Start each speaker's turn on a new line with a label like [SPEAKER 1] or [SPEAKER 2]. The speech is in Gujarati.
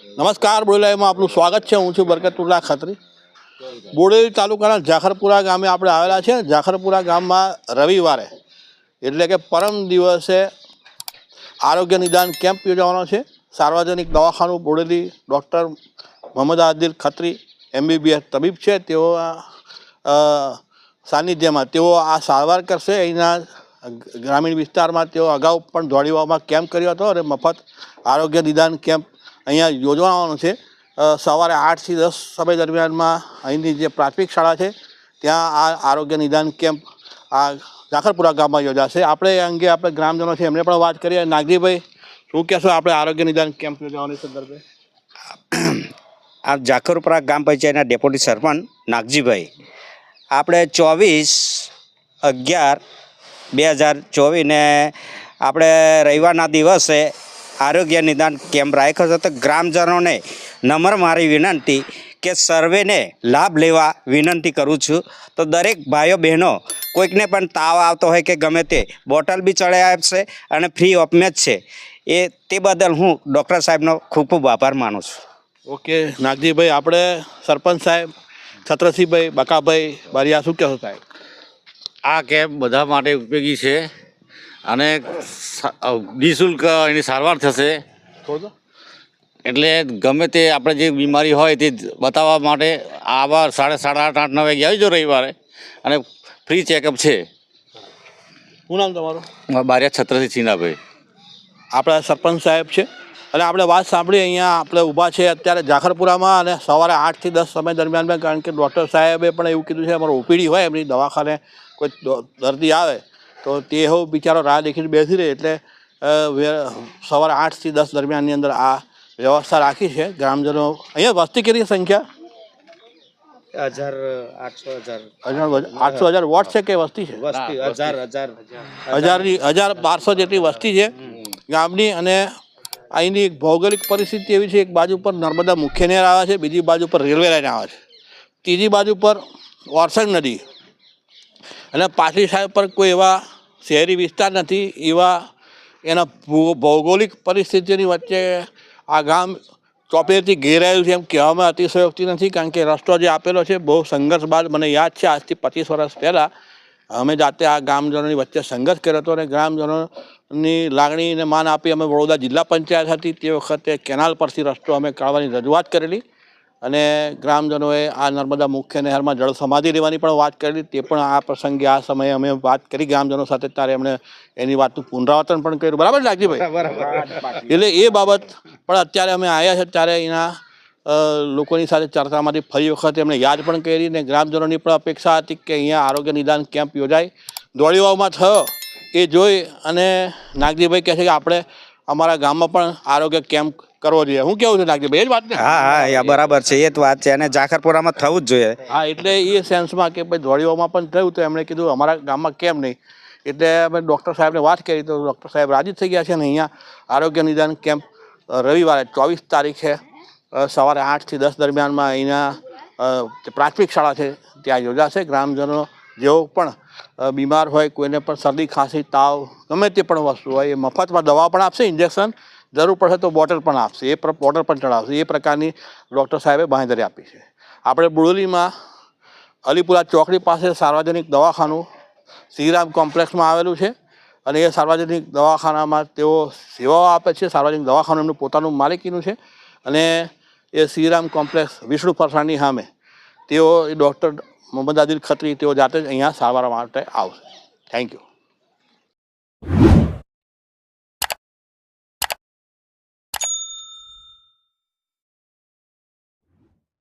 [SPEAKER 1] નમસ્કાર બોડેલાઈમાં આપનું સ્વાગત છે. હું છું બરકતુલ્લા ખત્રી. બોડેલી તાલુકાના જાખરપુરા ગામે આપણે આવેલા છે જાખરપુરા ગામમાં રવિવારે એટલે કે પરમ દિવસે આરોગ્ય નિદાન કેમ્પ યોજવાનો છે. સાર્વજનિક દવાખાનું બોડેલી ડૉક્ટર મોહમ્મદ આદિલ ખત્રી, એમબીબીએસ તબીબ છે. તેઓ સાનિધ્યમાં તેઓ આ સારવાર કરશે. અહીંના ગ્રામીણ વિસ્તારમાં તેઓ અગાઉ પણ દોડીવામાં કેમ્પ કર્યો હતો અને મફત આરોગ્ય નિદાન કેમ્પ અહીંયા યોજવાનો છે. સવારે આઠથી દસ સમય દરમિયાનમાં અહીંની જે પ્રાથમિક શાળા છે, ત્યાં આ આરોગ્ય નિદાન કેમ્પ આ ઝાખરપુરા ગામમાં યોજાશે. આપણે એ અંગે આપણે ગ્રામજનો છે એમને પણ વાત કરીએ નાગજીભાઈ શું કહેશો આપણે આરોગ્ય નિદાન કેમ્પ યોજવાની સંદર્ભે?
[SPEAKER 2] આ જાખરપુરા ગામ પંચાયતના ડેપ્યુટી સરપંચ નાગજીભાઈ. આપણે ચોવીસ અગિયાર બે હજાર ચોવીસને આપણે રવિવારના દિવસે આરોગ્ય નિદાન કેમ્પ રાખ્યો હતો તો ગ્રામજનોને નમ્ર મારી વિનંતી કે સર્વેને લાભ લેવા વિનંતી કરું છું. તો દરેક ભાઈઓ બહેનો કોઈકને પણ તાવ આવતો હોય કે ગમે તે બોટલ બી ચડાવી આપશે અને ફ્રી ઓપમેચ છે. એ તે બદલ હું ડૉક્ટર સાહેબનો ખૂબ ખૂબ આભાર માનું છું.
[SPEAKER 1] ઓકે નાગજીભાઈ આપણે સરપંચ સાહેબ છત્રસિંહભાઈ બકાભાઈ બારિયા શું કહેશો સાહેબ?
[SPEAKER 3] આ કેમ્પ બધા માટે ઉપયોગી છે. અને નિઃશુલ્ક એની સારવાર થશે. એટલે ગમે તે આપણે જે બીમારી હોય તે બતાવવા માટે આવા સાડા સાડા આઠ આઠ નવ વાગે આવી જાઓ રવિવારે અને ફ્રી ચેકઅપ છે.
[SPEAKER 1] શું નામ તમારું?
[SPEAKER 3] બારિયા છત્રથી ચીનાભાઈ.
[SPEAKER 1] આપણા સરપંચ સાહેબ છે. અને આપણે વાત સાંભળી અહીંયા આપણે ઊભા છે અત્યારે જાખરપુરામાં અને સવારે આઠથી દસ સમય દરમિયાનમાં કારણ કે ડૉક્ટર સાહેબે પણ એવું કીધું છે અમારો ઓપીડી હોય એમની દવાખાને કોઈ દર્દી આવે તો તે હો બિચારો રાહ દેખીને બેસી રહે એટલે સવારે આઠથી દસ દરમિયાનની અંદર આ વ્યવસ્થા રાખી છે. ગ્રામજનો અહીંયા વસ્તી કેટલી સંખ્યા?
[SPEAKER 2] હજાર આઠસો હજાર.
[SPEAKER 1] આઠસો હજાર વોટ છે કે વસ્તી છે?
[SPEAKER 2] વસ્તી હજાર હજાર.
[SPEAKER 1] હજારની હજાર બારસો જેટલી વસ્તી છે. ગામની અને અહીંની ભૌગોલિક પરિસ્થિતિ એવી છે એક બાજુ પર નર્મદા મુખ્ય નહેર આવે છે બીજી બાજુ પર રેલવે લાઈન આવે છે. ત્રીજી બાજુ પર ઓરસંગ નદી. અને પાછલી સાહેબ પર કોઈ એવા શહેરી વિસ્તાર નથી, એવા એના ભૌગોલિક પરિસ્થિતિની વચ્ચે આ ગામ ચોપેરથી ઘેરાયું છે એમ કહેવામાં અતિશયોક્તિ નથી, કારણ કે રસ્તો જે આપેલો છે બહુ સંઘર્ષ બાદ, મને યાદ છે આજથી પચીસ વર્ષ પહેલાં અમે જાતે આ ગામજનોની વચ્ચે સંઘર્ષ કર્યો હતો અને ગ્રામજનોની લાગણીને માન આપી અમે વડોદરા જિલ્લા પંચાયત હતી. તે વખતે કેનાલ પરથી રસ્તો અમે કાઢવાની રજૂઆત કરેલી. અને ગ્રામજનોએ આ નર્મદા મુખ્ય નહેરમાં જળ સમાધિ લેવાની પણ વાત કરી તે પણ આ પ્રસંગે આ સમયે અમે વાત કરી ગ્રામજનો સાથે ત્યારે એમણે એની વાતનું પુનરાવર્તન પણ કર્યું. બરાબર લાગજીભાઈ એટલે એ બાબત પણ અત્યારે અમે આવ્યા છે ત્યારે એના લોકોની સાથે ચર્ચામાંથી ફરી વખત એમણે યાદ પણ કરી ને ગ્રામજનોની પણ અપેક્ષા હતી કે અહીંયા આરોગ્ય નિદાન કેમ્પ યોજાય. દોડીવામાં થયો એ જોઈ અને નાગજીભાઈ કહે છે કે આપણે અમારા ગામમાં પણ આરોગ્ય કેમ્પ કરવો જોઈએ. હું કેવું છું નાગજીભાઈ એ જ વાત ને?
[SPEAKER 2] હા હા બરાબર છે. એ જ વાત છે. અને જાખરપુરામાં થવું જ જોઈએ.
[SPEAKER 1] હા એટલે એ સેન્સમાં કે ભાઈ દોડીઓમાં પણ થયું તો એમણે કીધું અમારા ગામમાં કેમ નહીં? એટલે અમે ડૉક્ટર સાહેબને વાત કરી તો ડૉક્ટર સાહેબ રાજી થઈ ગયા છે અને અહીંયા આરોગ્ય નિદાન કેમ્પ રવિવારે ચોવીસ તારીખે સવારે આઠથી દસ દરમિયાનમાં અહીંના પ્રાથમિક શાળા છે ત્યાં યોજાશે. ગ્રામજનો જેઓ પણ બીમાર હોય કોઈને પણ શરદી ખાંસી તાવ ગમે તે પણ વસ્તુ હોય એ મફતમાં દવા પણ આપશે ઇન્જેક્શન જરૂર પડશે તો બોટલ પણ આપશે. એ બોટલ પણ ચડાવશે. એ પ્રકારની ડૉક્ટર સાહેબે બાંહેધરી આપી છે. આપણે બુડોલીમાં અલીપુરા ચોકડી પાસે સાર્વજનિક દવાખાનું શ્રીરામ કોમ્પ્લેક્સમાં આવેલું છે અને એ સાર્વજનિક દવાખાનામાં તેઓ સેવાઓ આપે છે. સાર્વજનિક દવાખાનું એમનું પોતાનું માલિકીનું છે અને એ શ્રીરામ કોમ્પ્લેક્સ વિષ્ણુ ફરસાણની સામે તેઓ એ ડૉક્ટર મોહમ્મદ આદિલ ખત્રી તેઓ જાતે જ અહીંયા સારવાર માટે આવશે. Thank you